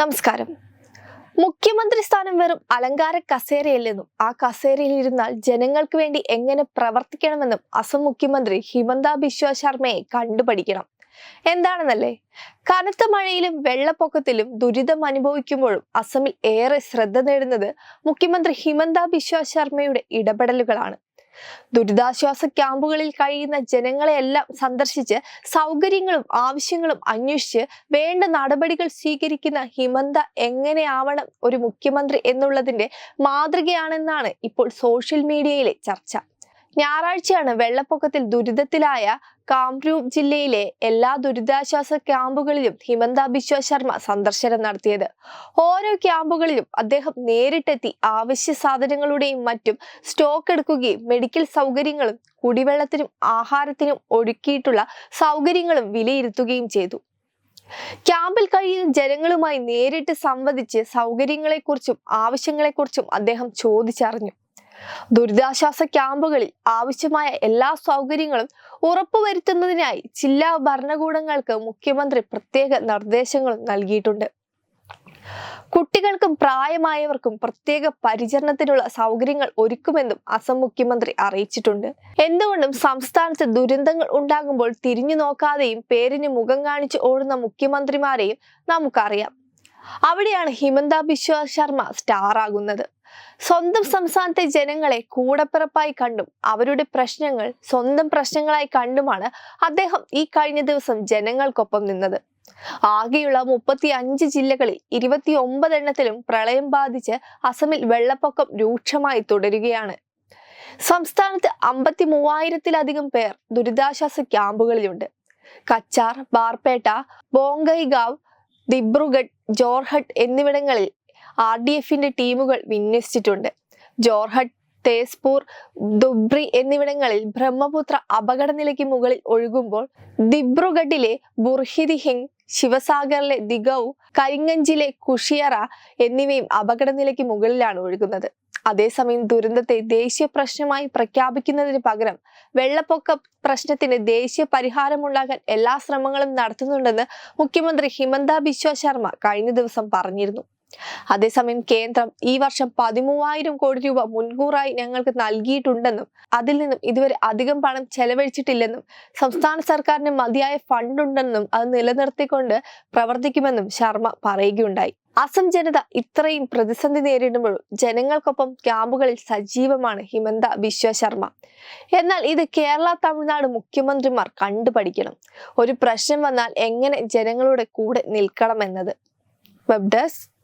നമസ്കാരം. മുഖ്യമന്ത്രി സ്ഥാനം വെറും അലങ്കാര കസേരയല്ലെന്നും ആ കസേരയിൽ ഇരുന്നാൽ ജനങ്ങൾക്ക് വേണ്ടി എങ്ങനെ പ്രവർത്തിക്കണമെന്നും അസം മുഖ്യമന്ത്രി ഹിമന്ത ബിശ്വ ശർമ്മയെ കണ്ടുപഠിക്കണം. എന്താണെന്നല്ലേ? കനത്ത മഴയിലും വെള്ളപ്പൊക്കത്തിലും ദുരിതം അനുഭവിക്കുമ്പോഴും അസമിൽ ഏറെ ശ്രദ്ധ നേടുന്നത് മുഖ്യമന്ത്രി ഹിമന്ത ബിശ്വ ശർമ്മയുടെ ഇടപെടലുകളാണ്. ദുരിതാശ്വാസ ക്യാമ്പുകളിൽ കഴിയുന്ന ജനങ്ങളെയെല്ലാം സന്ദർശിച്ച് സൗകര്യങ്ങളും ആവശ്യങ്ങളും അന്വേഷിച്ച് വേണ്ട നടപടികൾ സ്വീകരിക്കുന്ന ഹിമന്ത എങ്ങനെയാവണം ഒരു മുഖ്യമന്ത്രി എന്നുള്ളതിന്റെ മാതൃകയാണെന്നാണ് ഇപ്പോൾ സോഷ്യൽ മീഡിയയിലെ ചർച്ച. ഞായറാഴ്ചയാണ് വെള്ളപ്പൊക്കത്തിൽ ദുരിതത്തിലായ കാംരൂപ് ജില്ലയിലെ എല്ലാ ദുരിതാശ്വാസ ക്യാമ്പുകളിലും ഹിമന്ത ബിശ്വ ശർമ്മ സന്ദർശനം നടത്തിയത്. ഓരോ ക്യാമ്പുകളിലും അദ്ദേഹം നേരിട്ടെത്തി ആവശ്യ സാധനങ്ങളുടെയും മറ്റും സ്റ്റോക്ക് എടുക്കുകയും മെഡിക്കൽ സൗകര്യങ്ങളും കുടിവെള്ളത്തിനും ആഹാരത്തിനും ഒരുക്കിയിട്ടുള്ള സൗകര്യങ്ങളും വിലയിരുത്തുകയും ചെയ്തു. ക്യാമ്പിൽ കഴിയുന്ന ജനങ്ങളുമായി നേരിട്ട് സംവദിച്ച് സൗകര്യങ്ങളെക്കുറിച്ചും ആവശ്യങ്ങളെക്കുറിച്ചും അദ്ദേഹം ചോദിച്ചറിഞ്ഞു. ദുരിതാശ്വാസ ക്യാമ്പുകളിൽ ആവശ്യമായ എല്ലാ സൗകര്യങ്ങളും ഉറപ്പുവരുത്തുന്നതിനായി ജില്ലാ ഭരണകൂടങ്ങൾക്ക് മുഖ്യമന്ത്രി പ്രത്യേക നിർദ്ദേശങ്ങളും നൽകിയിട്ടുണ്ട്. കുട്ടികൾക്കും പ്രായമായവർക്കും പ്രത്യേക പരിചരണത്തിനുള്ള സൗകര്യങ്ങൾ ഒരുക്കുമെന്നും അസം മുഖ്യമന്ത്രി അറിയിച്ചിട്ടുണ്ട്. എന്തുകൊണ്ടും സംസ്ഥാനത്ത് ദുരന്തങ്ങൾ ഉണ്ടാകുമ്പോൾ തിരിഞ്ഞു നോക്കാതെയും പേരിന് മുഖം കാണിച്ച് ഓടുന്ന മുഖ്യമന്ത്രിമാരെയും നമുക്കറിയാം. അവിടെയാണ് ഹിമന്ത ബിശ്വ ശർമ്മ സ്റ്റാർ ആകുന്നത് സ്വന്തം സംസ്ഥാനത്തെ ജനങ്ങളെ കൂടപ്പിറപ്പായി കണ്ടും അവരുടെ പ്രശ്നങ്ങൾ സ്വന്തം പ്രശ്നങ്ങളായി കണ്ടുമാണ് അദ്ദേഹം ഈ കഴിഞ്ഞ ദിവസം ജനങ്ങൾക്കൊപ്പം നിന്നത്. ആകെയുള്ള മുപ്പത്തി അഞ്ച് ജില്ലകളിൽ ഇരുപത്തി ഒമ്പത് എണ്ണത്തിലും പ്രളയം ബാധിച്ച് അസമിൽ വെള്ളപ്പൊക്കം രൂക്ഷമായി തുടരുകയാണ്. സംസ്ഥാനത്ത് അമ്പത്തി മൂവായിരത്തിലധികം പേർ ദുരിതാശ്വാസ ക്യാമ്പുകളിലുണ്ട്. കച്ചാർ ബാർപേട്ട ബോങ്കൈഗാവ് ദിബ്രുഗഡ് ജോർഹട്ട് എന്നിവിടങ്ങളിൽ ആർ ഡി എഫിന്റെ ടീമുകൾ വിന്യസിച്ചിട്ടുണ്ട്. ജോർഹട്ട് തേസ്പൂർ ദുബ്രി എന്നിവിടങ്ങളിൽ ബ്രഹ്മപുത്ര അപകടനിലയ്ക്ക് മുകളിൽ ഒഴുകുമ്പോൾ ദിബ്രുഗഡിലെ ബുർഹിദിഹിങ് ശിവസാഗറിലെ ദിഗൌ കരിങ്ങഞ്ചിലെ കുഷിയറ എന്നിവയും അപകടനിലയ്ക്ക് മുകളിലാണ് ഒഴുകുന്നത്. അതേസമയം ദുരന്തത്തെ ദേശീയ പ്രശ്നമായി പ്രഖ്യാപിക്കുന്നതിന് പകരം വെള്ളപ്പൊക്ക പ്രശ്നത്തിന് ദേശീയ പരിഹാരമുണ്ടാകാൻ എല്ലാ ശ്രമങ്ങളും നടത്തുന്നുണ്ടെന്ന് മുഖ്യമന്ത്രി ഹിമന്ത ബിശ്വ ശർമ്മ കഴിഞ്ഞ ദിവസം പറഞ്ഞിരുന്നു. അതേസമയം കേന്ദ്രം ഈ വർഷം പതിമൂവായിരം കോടി രൂപ മുൻകൂറായി ഞങ്ങൾക്ക് നൽകിയിട്ടുണ്ടെന്നും അതിൽ നിന്നും ഇതുവരെ അധികം പണം ചെലവഴിച്ചിട്ടില്ലെന്നും സംസ്ഥാന സർക്കാരിന് മതിയായ ഫണ്ടുണ്ടെന്നും അത് നിലനിർത്തിക്കൊണ്ട് പ്രവർത്തിക്കുമെന്നും ശർമ്മ പറയുകയുണ്ടായി. അസം ജനത ഇത്രയും പ്രതിസന്ധി നേരിടുമ്പോൾ ജനങ്ങൾക്കൊപ്പം ക്യാമ്പുകളിൽ സജീവമാണ് ഹിമന്ത ബിശ്വ ശർമ്മ. എന്നാൽ ഇത് കേരള തമിഴ്നാട് മുഖ്യമന്ത്രിമാർ കണ്ടുപഠിക്കണം. ഒരു പ്രശ്നം വന്നാൽ എങ്ങനെ ജനങ്ങളുടെ കൂടെ നിൽക്കണമെന്നത് web desk